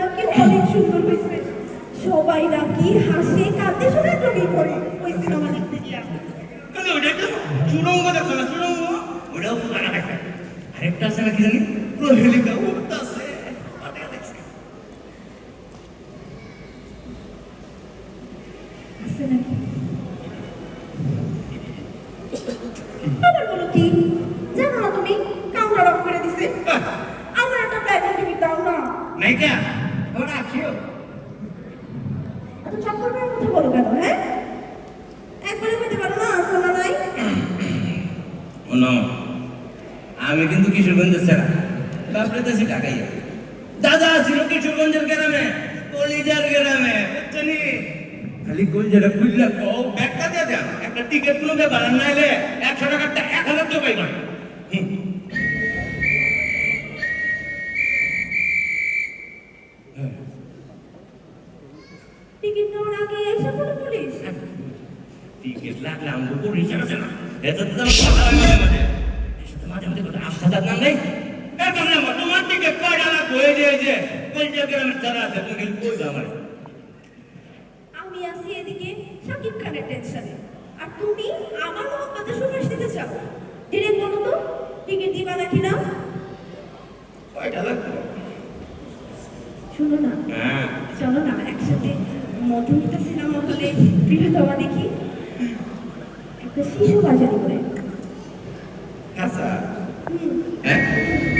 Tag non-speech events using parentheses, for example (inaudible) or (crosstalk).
নাকি অনেক সুন্দর হয়েছে। সবাই নাকি হাসে কাঁদে জড়িয়ে পড়ে ওই সিনেমা দেখতে গিয়া। কিন্তু ওটা তো। চুরঙ্গ দেখো না? চুরঙ্গ ওটাও পুরানা দেখা আরেকটা জানি? আছে নাকি আবার বলো কি জানো না তুমি কাউন্টার অফ করে দিছে আমার একটা ব্ল্যাক টিকিট দাও না নাই আছিও এত চক্কর করার কথা বলো কেন হ্যাঁ? একবারে বলতে পারো না শোনা নাই। (coughs) শোনো আমি কিন্তু কিশোরগঞ্জের সেরা। বাপরে দেশে টাকাই দাদা ছিল কিশোরগঞ্জের গ্রামে কলিজার গ্রামে বুঝছনি? খালি কলিজাটা খুললে কও ব্যাগটা দিয়ে দেন একটা টিকিট কোনো ব্যাপার নাইলে একশো টাকারটা টিকিট নেওয়ার আগে এসে বলো পুলিশ। টিকিট লাগলে আমগো পরিচয় আছে না এটা তো কথা হয় মাঝে মাঝে এসে মাঝে মাঝে কথা আস্থাদার নাম নেই। তোমার টিকিট কয়টা লাগবে? এই যে এই যে গ্রামের যারা আছে তুমি কই আমার? আমি আছি এদিকে শাকিব খানের টেনশনে। আর তুমি আমার মোহাম্মতে সুপারিশ দিতে চাও ডিরেক্ট বলো তো টিকিট দিবা নাকি না? কয়টা লাগবে? শুনো না। হ্যাঁ। চলো না একসাথে মধুমিতা সিনেমা হলে প্রিয়তমা দেখি। একটা শিশু বাজার করে আচ্ছা। হ্যাঁ?